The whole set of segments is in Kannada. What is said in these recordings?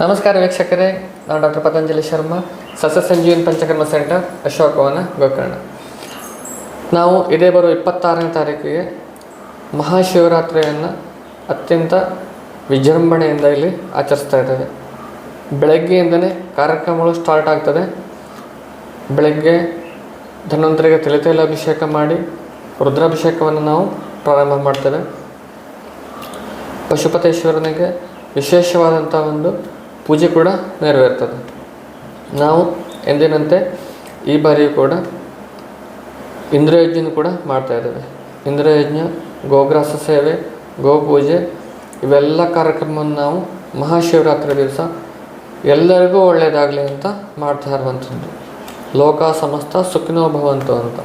ನಮಸ್ಕಾರ ವೀಕ್ಷಕರೇ ನಾನು ಡಾಕ್ಟರ್ ಪತಂಜಲಿ ಶರ್ಮಾ ಸಸ್ಯ ಸಂಜೀವನ್ ಪಂಚಕರ್ಮ ಸೆಂಟರ್ ಅಶೋಕವನ ಗೋಕರ್ಣ. ನಾವು ಇದೇ ಬರೋ ಇಪ್ಪತ್ತಾರನೇ ತಾರೀಕಿಗೆ ಮಹಾಶಿವರಾತ್ರಿಯನ್ನು ಅತ್ಯಂತ ವಿಜೃಂಭಣೆಯಿಂದ ಇಲ್ಲಿ ಆಚರಿಸ್ತಾ ಇದ್ದೇವೆ. ಬೆಳಗ್ಗೆಯಿಂದಲೇ ಕಾರ್ಯಕ್ರಮಗಳು ಸ್ಟಾರ್ಟ್ ಆಗ್ತದೆ. ಬೆಳಗ್ಗೆ ಧನ್ವಂತರಿಗೆ ತಲೆತೈಲ ಅಭಿಷೇಕ ಮಾಡಿ ರುದ್ರಾಭಿಷೇಕವನ್ನು ನಾವು ಪ್ರಾರಂಭ ಮಾಡ್ತೇವೆ. ಪಶುಪತೇಶ್ವರನಿಗೆ ವಿಶೇಷವಾದಂಥ ಒಂದು ಪೂಜೆ ಕೂಡ ನೆರವೇರ್ತದೆ. ನಾವು ಎಂದಿನಂತೆ ಈ ಬಾರಿಯೂ ಕೂಡ ಇಂದ್ರಯಜ್ಞ ಕೂಡ ಮಾಡ್ತಾ ಇದ್ದೇವೆ. ಇಂದ್ರಯಜ್ಞ, ಗೋಗ್ರಾಸ ಸೇವೆ, ಗೋಪೂಜೆ, ಇವೆಲ್ಲ ಕಾರ್ಯಕ್ರಮವನ್ನು ನಾವು ಮಹಾಶಿವರಾತ್ರಿ ದಿವಸ ಎಲ್ಲರಿಗೂ ಒಳ್ಳೆಯದಾಗಲಿ ಅಂತ ಮಾಡ್ತಾ ಇರುವಂಥದ್ದು. ಲೋಕ ಸಮಸ್ತ ಸುಖಿನೋ ಭವಂತು ಅಂತ.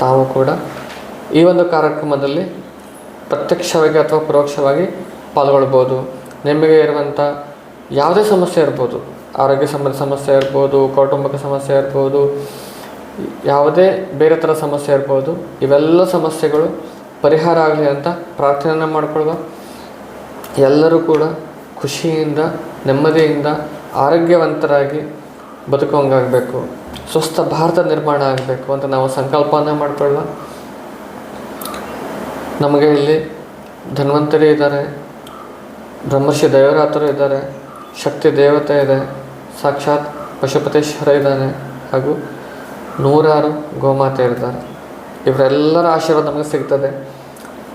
ತಾವು ಕೂಡ ಈ ಒಂದು ಕಾರ್ಯಕ್ರಮದಲ್ಲಿ ಪ್ರತ್ಯಕ್ಷವಾಗಿ ಅಥವಾ ಪರೋಕ್ಷವಾಗಿ ಪಾಲ್ಗೊಳ್ಬೋದು. ನಿಮಗೆ ಇರುವಂಥ ಯಾವುದೇ ಸಮಸ್ಯೆ ಇರ್ಬೋದು, ಆರೋಗ್ಯ ಸಂಬಂಧ ಸಮಸ್ಯೆ ಇರ್ಬೋದು, ಕೌಟುಂಬಿಕ ಸಮಸ್ಯೆ ಇರ್ಬೋದು, ಯಾವುದೇ ಬೇರೆ ಥರ ಸಮಸ್ಯೆ ಇರ್ಬೋದು, ಇವೆಲ್ಲ ಸಮಸ್ಯೆಗಳು ಪರಿಹಾರ ಆಗಲಿ ಅಂತ ಪ್ರಾರ್ಥನೆ ಮಾಡಿಕೊಳ್ಳುವ ಎಲ್ಲರೂ ಕೂಡ ಖುಷಿಯಿಂದ, ನೆಮ್ಮದಿಯಿಂದ, ಆರೋಗ್ಯವಂತರಾಗಿ ಬದುಕುವಂಗಾಗಬೇಕು, ಸ್ವಸ್ಥ ಭಾರತ ನಿರ್ಮಾಣ ಆಗಬೇಕು ಅಂತ ನಾವು ಸಂಕಲ್ಪನ ಮಾಡಿಕೊಳ್ಳುವ. ನಮಗೆ ಇಲ್ಲಿ ಧನ್ವಂತರಿ ಇದ್ದಾರೆ, ಬ್ರಹ್ಮರ್ಷಿ ದೇವರಾತರು ಇದ್ದಾರೆ ಶಕ್ತಿ ದೇವತೆ ಇದೆ. ಸಾಕ್ಷಾತ್ ಪಶುಪತೇಶ್ವರ ಇದ್ದಾನೆ ಹಾಗೂ ನೂರಾರು ಗೋಮಾತೆ ಇರ್ತಾರೆ. ಇವರೆಲ್ಲರ ಆಶೀರ್ವಾದ ನಮಗೆ ಸಿಗ್ತದೆ.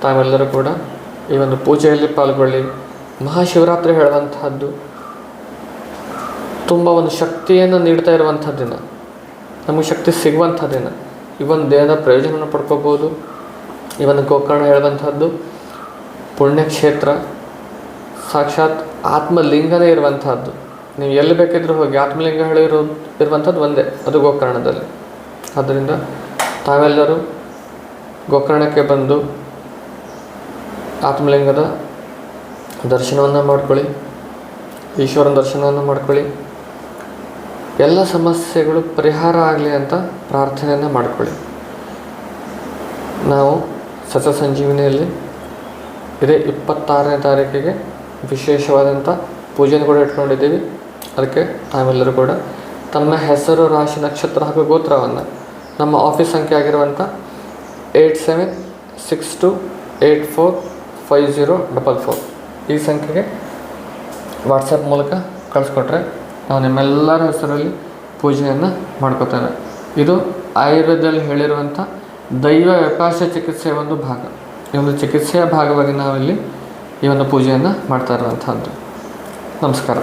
ತಾವೆಲ್ಲರೂ ಕೂಡ ಈ ಒಂದು ಪೂಜೆಯಲ್ಲಿ ಪಾಲ್ಗೊಳ್ಳಿ. ಮಹಾಶಿವರಾತ್ರಿ ಹೇಳುವಂತಹದ್ದು ತುಂಬ ಒಂದು ಶಕ್ತಿಯನ್ನು ನೀಡ್ತಾ ಇರುವಂಥ ದಿನ. ನಮಗೆ ಶಕ್ತಿ ಸಿಗುವಂಥ ದಿನ. ಈ ಒಂದು ದೇಹದ ಪ್ರಯೋಜನವನ್ನು ಪಡ್ಕೋಬೋದು. ಈ ಒಂದು ಗೋಕರ್ಣ ಹೇಳುವಂಥದ್ದು ಪುಣ್ಯಕ್ಷೇತ್ರ. ಸಾಕ್ಷಾತ್ ಆತ್ಮಲಿಂಗನೇ ಇರುವಂತಹದ್ದು. ನೀವು ಎಲ್ಲಿ ಬೇಕಿದ್ರೂ ಹೋಗಿ ಆತ್ಮಲಿಂಗ ಹೇಳಿರೋ ಇರುವಂಥದ್ದು ಒಂದೇ, ಅದು ಗೋಕರ್ಣದಲ್ಲಿ. ಆದ್ದರಿಂದ ತಾವೆಲ್ಲರೂ ಗೋಕರ್ಣಕ್ಕೆ ಬಂದು ಆತ್ಮಲಿಂಗದ ದರ್ಶನವನ್ನು ಮಾಡ್ಕೊಳ್ಳಿ, ಈಶ್ವರನ ದರ್ಶನವನ್ನು ಮಾಡ್ಕೊಳ್ಳಿ. ಎಲ್ಲ ಸಮಸ್ಯೆಗಳು ಪರಿಹಾರ ಆಗಲಿ ಅಂತ ಪ್ರಾರ್ಥನೆಯನ್ನು ಮಾಡ್ಕೊಳ್ಳಿ. ನಾವು ಸತ ಸಂಜೀವಿನಿಯಲ್ಲಿ ಇದೇ ಇಪ್ಪತ್ತಾರನೇ ತಾರೀಕಿಗೆ ವಿಶೇಷವಾದಂಥ ಪೂಜೆಯನ್ನು ಕೂಡ ಇಟ್ಕೊಂಡಿದ್ದೀವಿ. ಅದಕ್ಕೆ ತಾವೆಲ್ಲರೂ ಕೂಡ ತಮ್ಮ ಹೆಸರು, ರಾಶಿ, ನಕ್ಷತ್ರ ಹಾಗೂ ಗೋತ್ರವನ್ನು ನಮ್ಮ ಆಫೀಸ್ ಸಂಖ್ಯೆ ಆಗಿರುವಂಥ eight seven six two eight four five zero double four ಈ ಸಂಖ್ಯೆಗೆ ವಾಟ್ಸಪ್ ಮೂಲಕ ಕಳಿಸ್ಕೊಟ್ರೆ ನಾವು ನಿಮ್ಮೆಲ್ಲರ ಹೆಸರಲ್ಲಿ ಪೂಜೆಯನ್ನು ಮಾಡ್ಕೋತೇವೆ. ಇದು ಆಯುರ್ವೇದದಲ್ಲಿ ಹೇಳಿರುವಂಥ ದೈವ ವ್ಯಪಾಶ ಚಿಕಿತ್ಸೆಯ ಒಂದು ಭಾಗ. ಈ ಒಂದು ಚಿಕಿತ್ಸೆಯ ಭಾಗವಾಗಿ ನಾವಿಲ್ಲಿ ಈ ಒಂದು ಪೂಜೆಯನ್ನು ಮಾಡ್ತಾ ಇರುವಂಥದ್ದು ನಮಸ್ಕಾರ.